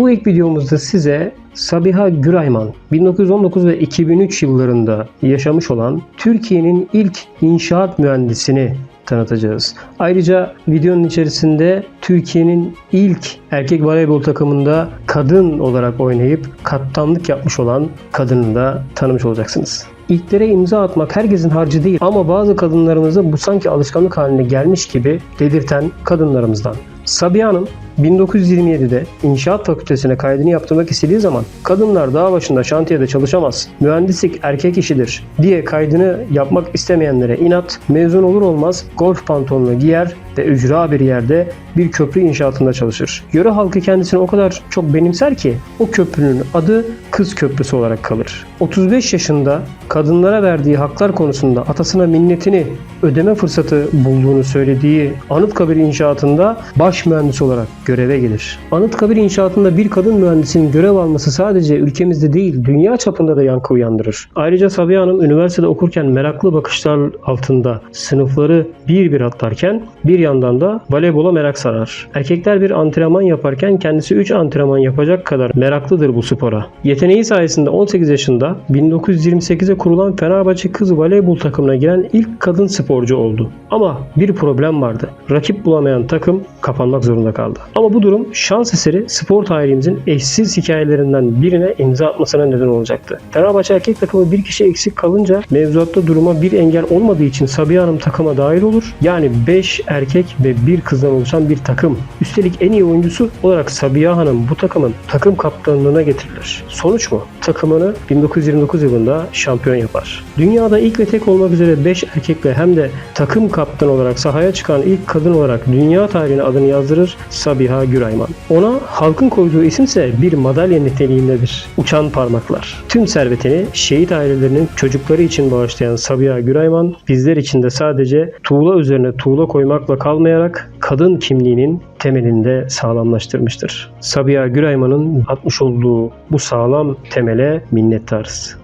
Bu ilk videomuzda size Sabiha Gürayman 1919 ve 2003 yıllarında yaşamış olan Türkiye'nin ilk inşaat mühendisini tanıtacağız. Ayrıca videonun içerisinde Türkiye'nin ilk erkek voleybol takımında kadın olarak oynayıp kaptanlık yapmış olan kadını da tanımış olacaksınız. İlklere imza atmak herkesin harcı değil ama bazı kadınlarımızın bu sanki alışkanlık haline gelmiş gibi dedirten kadınlarımızdan. Sabiha Hanım 1927'de İnşaat Fakültesine kaydını yaptırmak istediği zaman kadınlar dağ başında şantiyede çalışamaz, mühendislik erkek işidir diye kaydını yapmak istemeyenlere inat, mezun olur olmaz golf pantolonunu giyer ve ücra bir yerde bir köprü inşaatında çalışır. Yöre halkı kendisini o kadar çok benimser ki o köprünün adı Kız Köprüsü olarak kalır. 35 yaşında kadınlara verdiği haklar konusunda atasına minnetini ödeme fırsatı bulduğunu söylediği Anıtkabir inşaatında baş mühendis olarak göreve gelir. Anıtkabir inşaatında bir kadın mühendisin görev alması sadece ülkemizde değil dünya çapında da yankı uyandırır. Ayrıca Sabiha Hanım üniversitede okurken meraklı bakışlar altında sınıfları bir bir atlarken bir yandan da voleybola merak sarar. Erkekler bir antrenman yaparken kendisi 3 antrenman yapacak kadar meraklıdır bu spora. Yeteneği sayesinde 18 yaşında 1928'e kurulan Fenerbahçe kız voleybol takımına giren ilk kadın sporcu oldu. Ama bir problem vardı. Rakip bulamayan takım kapanmak zorunda kaldı. Ama bu durum şans eseri spor tarihimizin eşsiz hikayelerinden birine imza atmasına neden olacaktı. Fenerbahçe erkek takımı bir kişi eksik kalınca mevzuatta duruma bir engel olmadığı için Sabiha Hanım takıma dahil olur. Yani 5 erkek ve 1 kızdan oluşan bir takım. Üstelik en iyi oyuncusu olarak Sabiha Hanım bu takımın takım kaptanlığına getirilir. Sonuç mu? Takımını 1929 yılında şampiyon yapar. Dünyada ilk ve tek olmak üzere 5 erkekle hem de takım kaptanı olarak sahaya çıkan ilk kadın olarak dünya tarihine adını yazdırır Sabiha Gürayman. Ona halkın koyduğu isimse bir madalya niteliğindedir. Uçan parmaklar. Tüm servetini şehit ailelerinin çocukları için bağışlayan Sabiha Gürayman bizler için de sadece tuğla üzerine tuğla koymakla kalmayarak kadın kimliğinin temelinde sağlamlaştırmıştır. Sabiha Gürayman'ın atmış olduğu bu sağlam temele minnettarız.